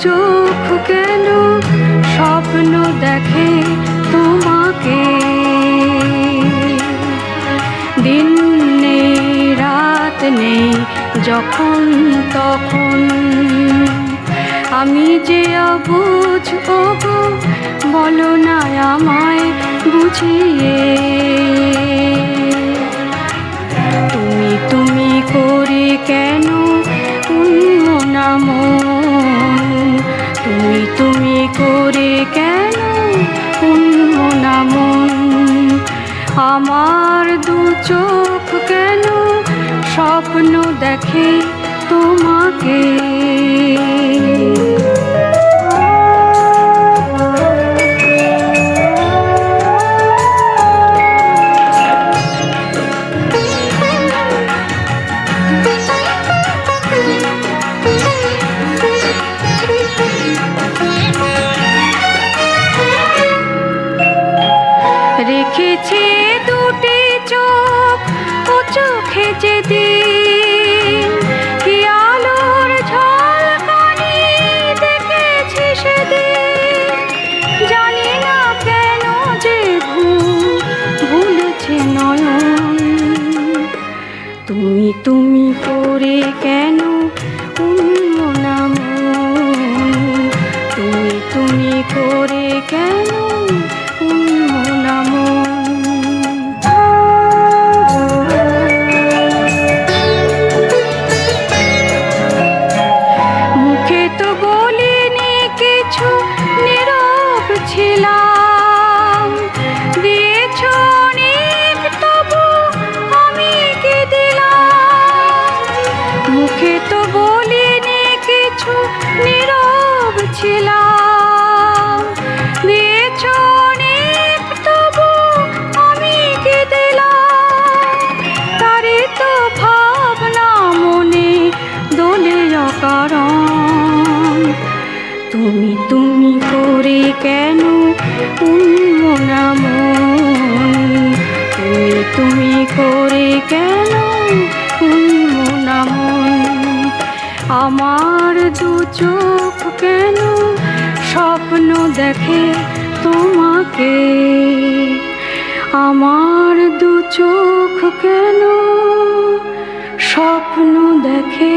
চোখ কেন স্বপ্ন দেখে তোমাকে? দিন নেই, রাত নেই, যখন তখন। আমি যে অবুঝ বলো না আমায় বুঝিয়ে। আমার দু চোখ কেন? স্বপ্ন দেখে তোমাকে। রেখেছে দুটি চোখ, ও চোখে যে দিন। কি আলোর ঝলকানি দেখেছি সেদিন। জানি কেন যে ঘুম ভুলেছে তুমি তুমি করে কেন তুমি তুমি করে কেন নীরব ছিলাম দিয়েছ অনেক তবু আমি কি দিলাম। মুখে তো ছিলাম। তুমি করে কেন উন্মনা মন আমার দু চোখ কেন স্বপ্ন দেখে তোমাকে আমার দু চোখ কেন স্বপ্ন দেখে